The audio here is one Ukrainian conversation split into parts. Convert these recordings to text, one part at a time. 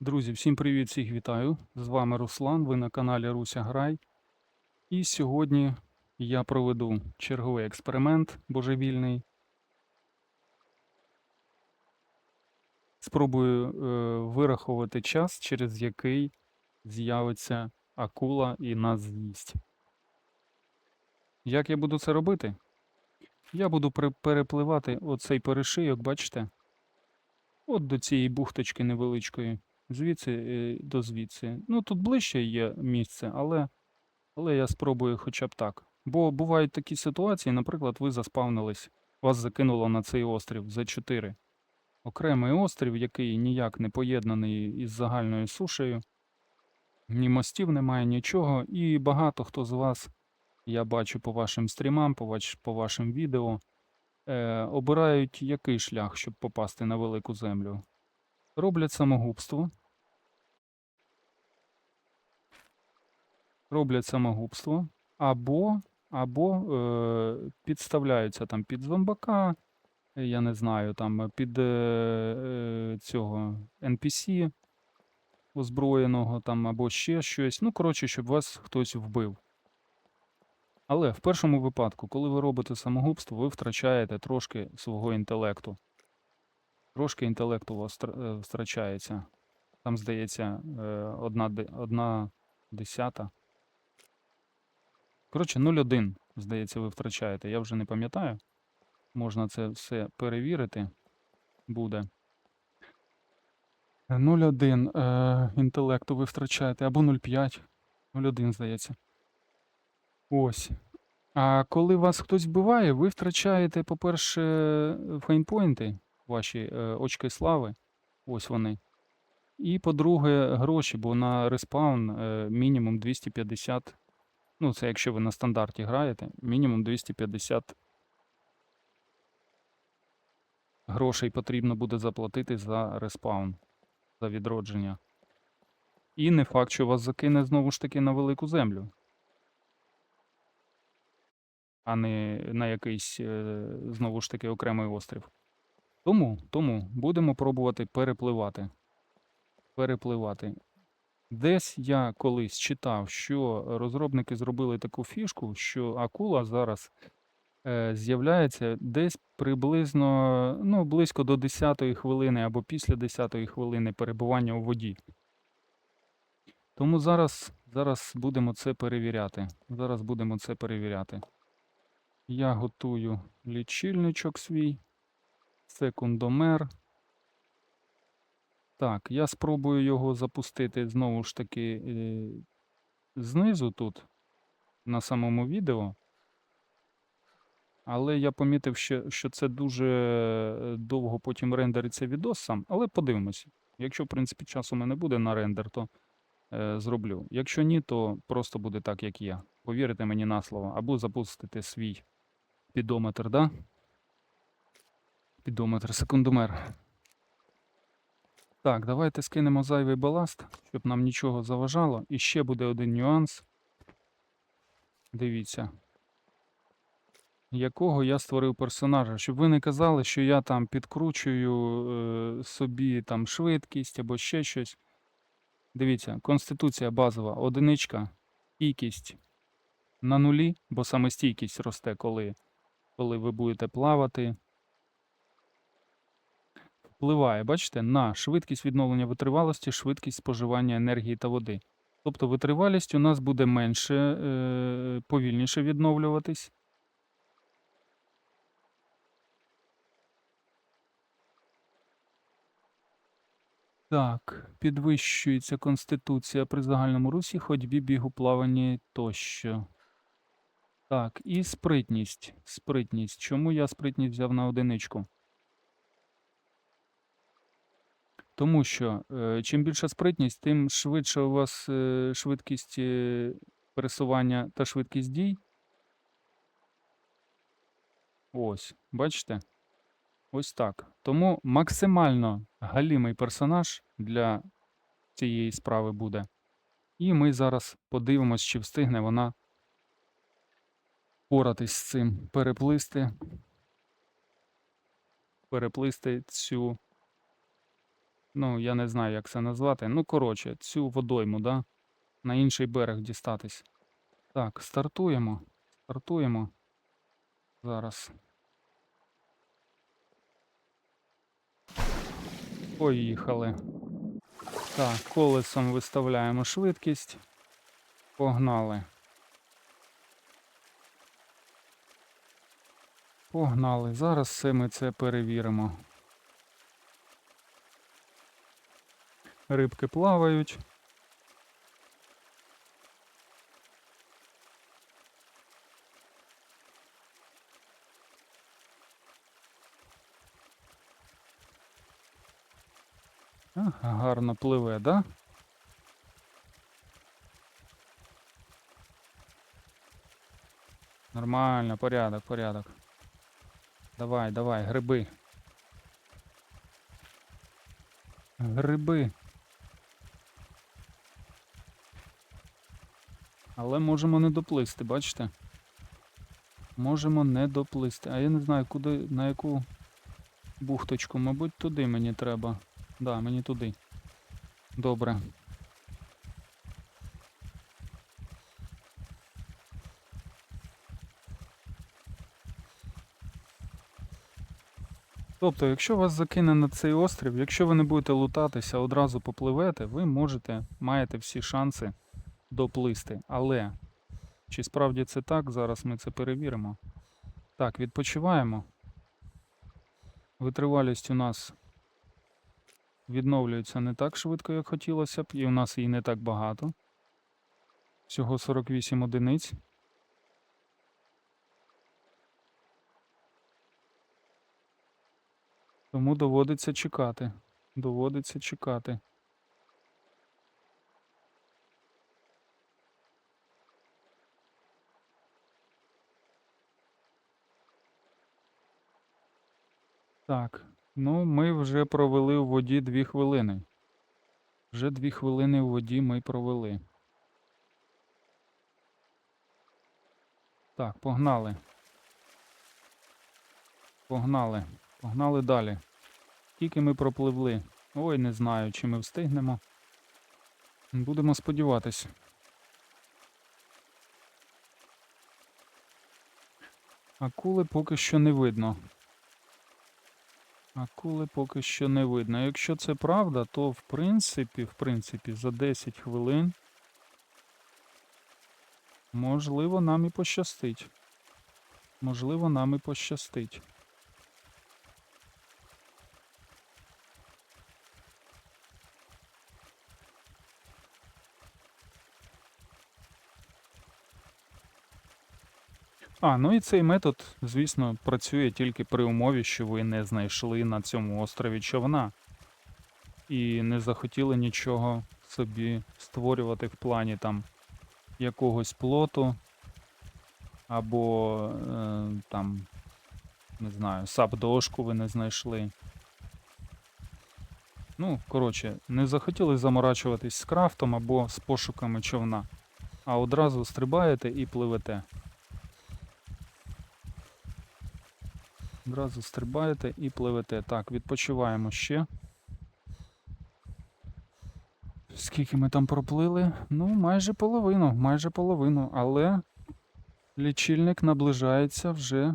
Друзі, всім привіт, всіх вітаю. З вами Руслан, ви на каналі Руся Грай. І сьогодні я проведу черговий експеримент божевільний. Спробую е, вирахувати час, через який з'явиться акула і нас з'їсть. Як я буду це робити? Я буду пере- перепливати оцей перешийок, бачите? От до цієї бухточки невеличкої. Звідси е, до звідси. Ну, тут ближче є місце, але, але я спробую хоча б так. Бо бувають такі ситуації, наприклад, ви заспавнились, вас закинуло на цей острів за 4. Окремий острів, який ніяк не поєднаний із загальною сушею, ні мостів немає, нічого, і багато хто з вас, я бачу по вашим стрімам, по, ваш, по вашим відео, е, обирають який шлях, щоб попасти на велику землю. Роблять самогубство. Роблять самогубство. Або, або е, підставляються там під зомбака, я не знаю, там е, під е, е, цього NPC озброєного там або ще щось. Ну, коротше, щоб вас хтось вбив. Але в першому випадку, коли ви робите самогубство, ви втрачаєте трошки свого інтелекту. Трошки інтелекту е, втрачається. Там, здається, е, одна, одна десята. Коротше, 0,1, здається, ви втрачаєте. Я вже не пам'ятаю. Можна це все перевірити. Буде. 0,1 е, інтелекту ви втрачаєте, або 0,5. 0,1, здається. Ось. А коли вас хтось вбиває, ви втрачаєте, по-перше, фейнпойнти, ваші е, очки слави. Ось вони. І, по-друге, гроші, бо на респаун е, мінімум 250. Ну, це якщо ви на стандарті граєте, мінімум 250 грошей потрібно буде заплатити за респаун, за відродження. І не факт, що вас закине знову ж таки на велику землю, а не на якийсь е, знову ж таки окремий острів. Тому, тому будемо пробувати перепливати. Перепливати. Десь я колись читав, що розробники зробили таку фішку, що акула зараз е, з'являється десь приблизно ну, близько до 10-ї хвилини або після 10-ї хвилини перебування у воді. Тому зараз, зараз будемо це перевіряти. Зараз будемо це перевіряти. Я готую лічильничок свій, секундомер. Так, я спробую його запустити знову ж таки е, знизу тут, на самому відео. Але я помітив, що, що це дуже е, довго потім рендериться відос сам. Але подивимось. Якщо, в принципі, часу у мене буде на рендер, то е, зроблю. Якщо ні, то просто буде так, як є. Повірите мені на слово. Або запустити свій підометр, да? Підометр, секундомер. Так, давайте скинемо зайвий баласт, щоб нам нічого заважало. І ще буде один нюанс. Дивіться. Якого я створив персонажа. Щоб ви не казали, що я там підкручую е, собі там швидкість або ще щось. Дивіться, конституція базова, одиничка, стійкість на нулі, бо саме стійкість росте, коли, коли ви будете плавати впливає, бачите, на швидкість відновлення витривалості, швидкість споживання енергії та води. Тобто витривалість у нас буде менше, е, повільніше відновлюватись. Так, підвищується конституція при загальному русі, ходьбі, бігу, плаванні тощо. Так, і спритність. Спритність. Чому я спритність взяв на одиничку? Тому що е, чим більша спритність, тим швидше у вас е, швидкість е, пересування та швидкість дій. Ось, бачите? Ось так. Тому максимально галімий персонаж для цієї справи буде. І ми зараз подивимось, чи встигне вона поратись з цим, переплисти, переплисти цю Ну, я не знаю, як це назвати. Ну, коротше, цю водойму, да? На інший берег дістатись. Так, стартуємо. Стартуємо. Зараз. Поїхали. Так, колесом виставляємо швидкість. Погнали. Погнали. Зараз все ми це перевіримо. Рибки плавають. Ага, гарно пливе, да? Нормально, порядок, порядок. Давай, давай, гриби. Гриби. Але можемо не доплисти, бачите? Можемо не доплисти. А я не знаю, куди, на яку бухточку. Мабуть, туди мені треба. Да, мені туди. Добре. Тобто, якщо вас закине на цей острів, якщо ви не будете лутатися, одразу попливете, ви можете, маєте всі шанси доплисти. Але чи справді це так, зараз ми це перевіримо. Так, відпочиваємо. Витривалість у нас відновлюється не так швидко, як хотілося б, і у нас її не так багато. Всього 48 одиниць. Тому доводиться чекати. Доводиться чекати. Так, ну ми вже провели у воді 2 хвилини. Вже 2 хвилини у воді ми провели. Так, погнали. Погнали. Погнали далі. Скільки ми пропливли? Ой, не знаю, чи ми встигнемо. Будемо сподіватись. Акули поки що не видно. Акули поки що не видно. Якщо це правда, то в принципі, в принципі, за 10 хвилин можливо нам і пощастить. Можливо, нам і пощастить. А, ну і цей метод, звісно, працює тільки при умові, що ви не знайшли на цьому острові човна і не захотіли нічого собі створювати в плані там якогось плоту або е, там, не знаю, сап-дошку ви не знайшли. Ну, коротше, не захотіли заморачуватись з крафтом або з пошуками човна, а одразу стрибаєте і пливете. Одразу стрибаєте і пливете. Так, відпочиваємо ще. Скільки ми там проплили? Ну, майже половину, майже половину, але лічильник наближається вже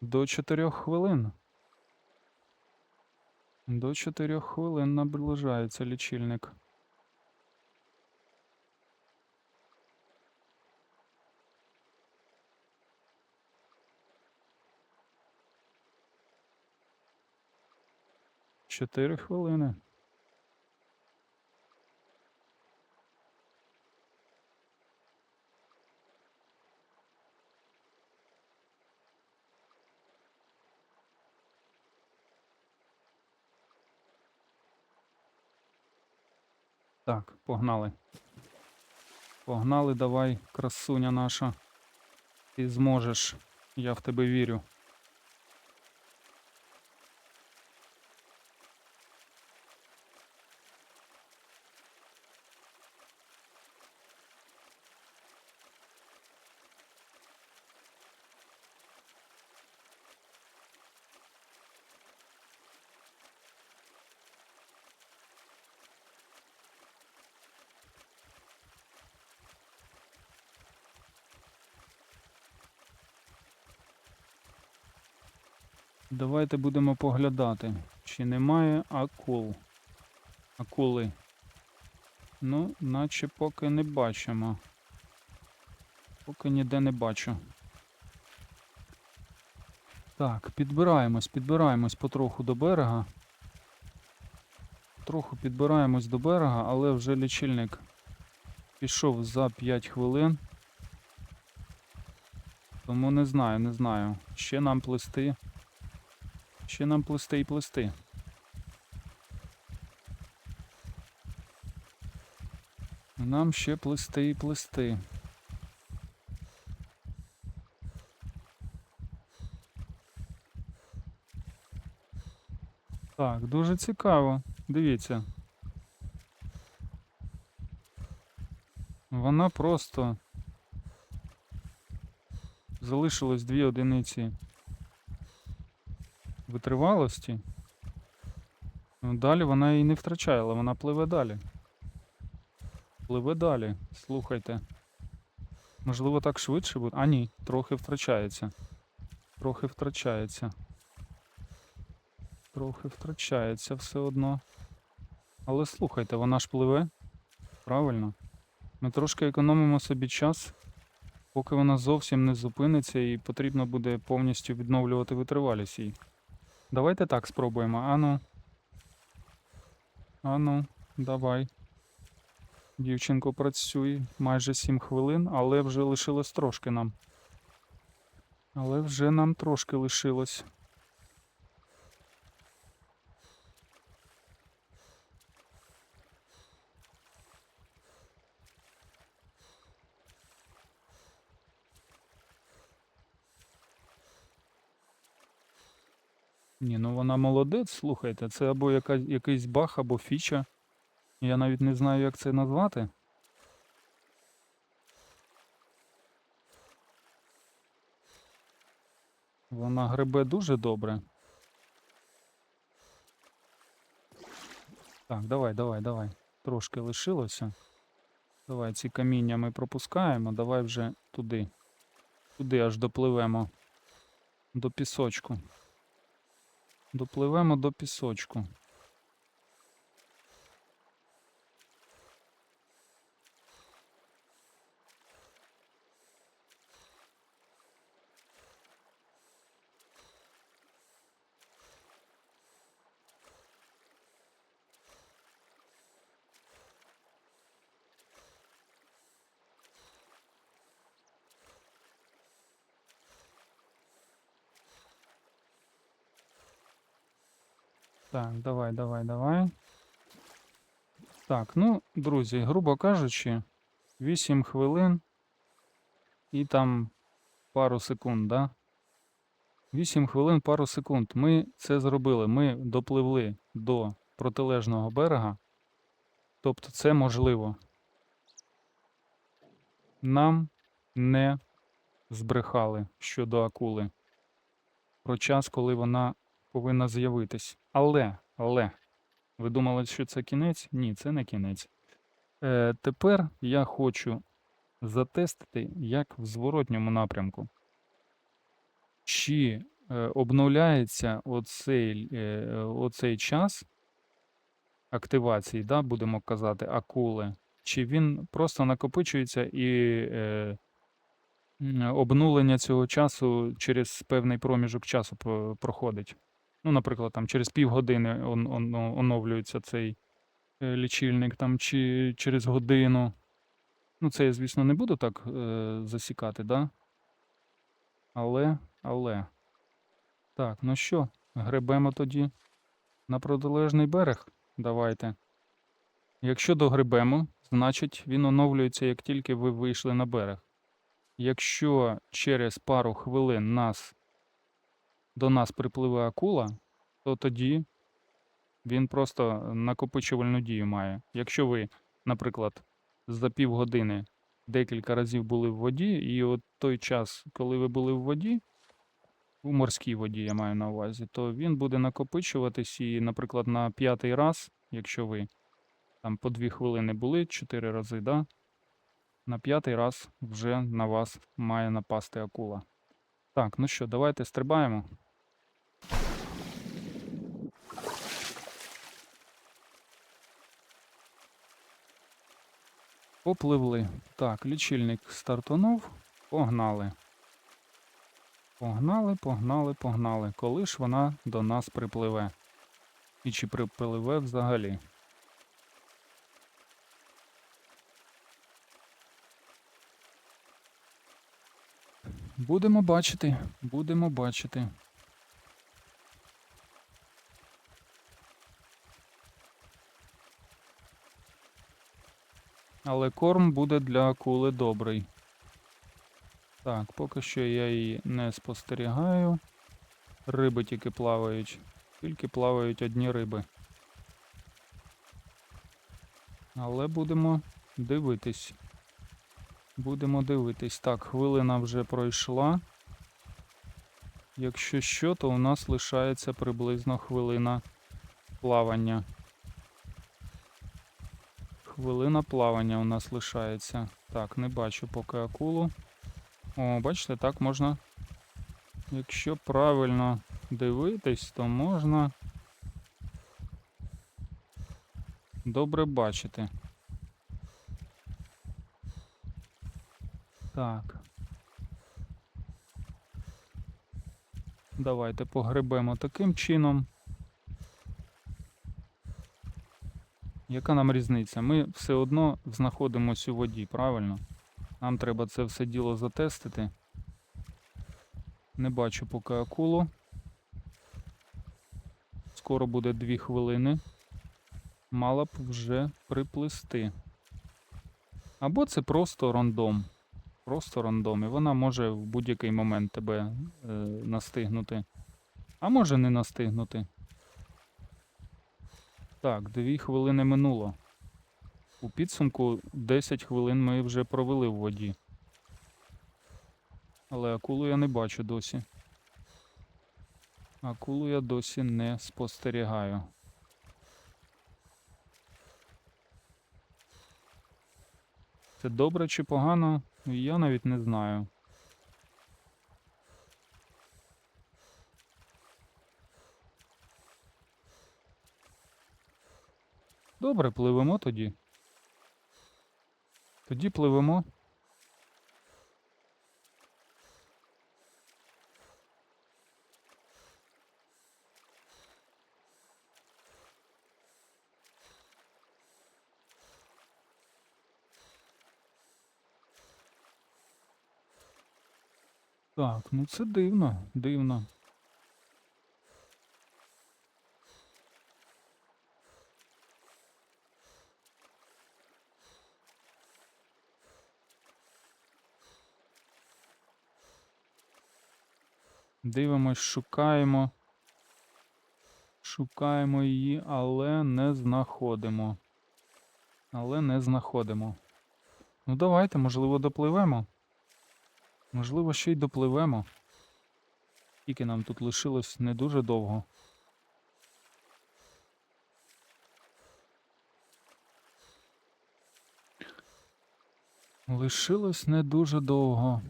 до 4 хвилин. До 4 хвилин наближається лічильник. Чотири хвилини. Так, погнали. Погнали, давай, красуня наша. Ти зможеш. Я в тебе вірю. Давайте будемо поглядати, чи немає акул. Акули. Ну, наче поки не бачимо. Поки ніде не бачу. Так, підбираємось, підбираємось потроху до берега. Трохи підбираємось до берега, але вже лічильник пішов за 5 хвилин. Тому не знаю, не знаю. Ще нам плисти. Ще нам плисти і плисти. Нам ще плисти і плисти. Так, дуже цікаво. Дивіться. Вона просто залишилось дві одиниці витривалості. Ну, Далі вона її не втрачає, але вона пливе далі. Пливе далі, слухайте. Можливо, так швидше буде. А ні, трохи втрачається. Трохи втрачається. Трохи втрачається все одно. Але слухайте, вона ж пливе. Правильно. Ми трошки економимо собі час, поки вона зовсім не зупиниться і потрібно буде повністю відновлювати витривалість їй. Давайте так спробуємо. Ану. Ану, давай. Дівчинко, працюй майже 7 хвилин, але вже лишилось трошки нам. Але вже нам трошки лишилось. Ні, ну вона молодець, слухайте, це або яка, якийсь баг, або фіча. Я навіть не знаю, як це назвати. Вона гребе дуже добре. Так, давай, давай, давай. Трошки лишилося. Давай ці каміння ми пропускаємо, давай вже туди. Туди аж допливемо. До пісочку. Допливемо до пісочку. Так, давай, давай, давай. Так, ну, друзі, грубо кажучи, 8 хвилин і там пару секунд, да? 8 хвилин, пару секунд. Ми це зробили. Ми допливли до протилежного берега. Тобто це можливо. Нам не збрехали щодо акули про час, коли вона повинна з'явитись. Але, але, ви думали, що це кінець? Ні, це не кінець. Е, тепер я хочу затестити, як в зворотньому напрямку. Чи е, обновляється оцей, е, оцей час активації, да, будемо казати, акули, чи він просто накопичується і е, обнулення цього часу через певний проміжок часу проходить. Ну, наприклад, там через півгодини он, он, оновлюється цей е, лічильник, там, чи через годину. Ну, це я, звісно, не буду так е, засікати, да? Але, але. Так, ну що, гребемо тоді на протилежний берег. Давайте. Якщо догребемо, значить він оновлюється, як тільки ви вийшли на берег. Якщо через пару хвилин нас, до нас припливе акула, то тоді він просто накопичувальну дію має. Якщо ви, наприклад, за півгодини декілька разів були в воді, і от той час, коли ви були в воді, у морській воді я маю на увазі, то він буде накопичуватись і, наприклад, на п'ятий раз, якщо ви там по дві хвилини були, чотири рази, да? на п'ятий раз вже на вас має напасти акула. Так, ну що, давайте стрибаємо. Попливли. Так, лічильник стартанув. Погнали. Погнали, погнали, погнали. Коли ж вона до нас припливе? І чи припливе взагалі? Будемо бачити, будемо бачити. Але корм буде для акули добрий. Так, поки що я її не спостерігаю. Риби тільки плавають. Тільки плавають одні риби. Але будемо дивитись. Будемо дивитись. Так, хвилина вже пройшла. Якщо що, то у нас лишається приблизно хвилина плавання. Хвилина плавання у нас лишається. Так, не бачу поки акулу. О, бачите, так можна. Якщо правильно дивитись, то можна добре бачити. Так. Давайте погребемо таким чином. Яка нам різниця? Ми все одно знаходимося у воді, правильно? Нам треба це все діло затестити. Не бачу поки акулу. Скоро буде 2 хвилини. Мала б вже приплисти. Або це просто рандом. Просто рандом. І вона може в будь-який момент тебе е, настигнути. А може не настигнути. Так, 2 хвилини минуло. У підсумку 10 хвилин ми вже провели в воді. Але акулу я не бачу досі. Акулу я досі не спостерігаю. Це добре чи погано, я навіть не знаю. Добре, пливемо тоді. Тоді пливемо. Так, ну це дивно, дивно. Дивимось, шукаємо. Шукаємо її, але не знаходимо. Але не знаходимо. Ну давайте, можливо, допливемо. Можливо, ще й допливемо. Тільки нам тут лишилось не дуже довго. Лишилось не дуже довго.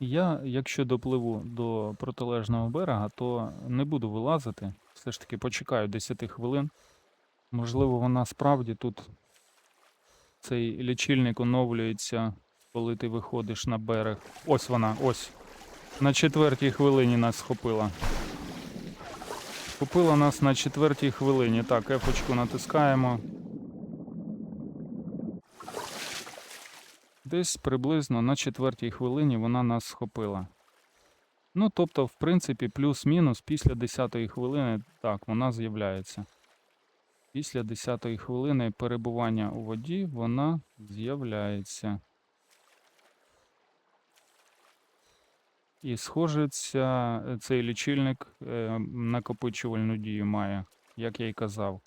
Я, якщо допливу до протилежного берега, то не буду вилазити. Все ж таки почекаю 10 хвилин. Можливо, вона справді тут цей лічильник оновлюється, коли ти виходиш на берег. Ось вона, ось. На четвертій хвилині нас схопила. Схопила нас на четвертій хвилині. Так, ефочку натискаємо. Десь приблизно на четвертій хвилині вона нас схопила. Ну, тобто, в принципі, плюс-мінус після 10-ї хвилини, так, вона з'являється. Після 10-ї хвилини перебування у воді вона з'являється. І схоже, цей лічильник е, накопичувальну дію має, як я й казав.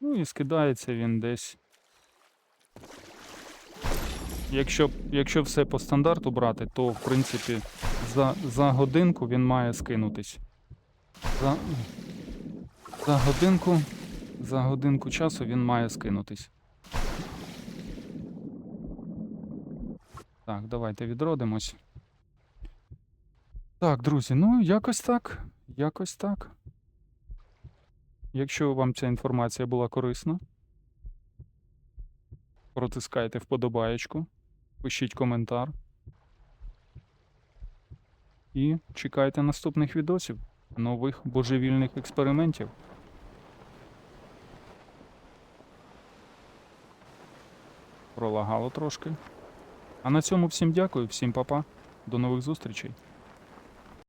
Ну і скидається він десь. Якщо якщо все по стандарту брати, то в принципі за за годинку він має скинутись. За за годинку за годинку часу він має скинутись. Так, давайте відродимось. Так, друзі, ну якось так. Якось так. Якщо вам ця інформація була корисна протискайте вподобаєчку, пишіть коментар. І чекайте наступних відосів, нових божевільних експериментів. Пролагало трошки. А на цьому всім дякую, всім па-па. До нових зустрічей.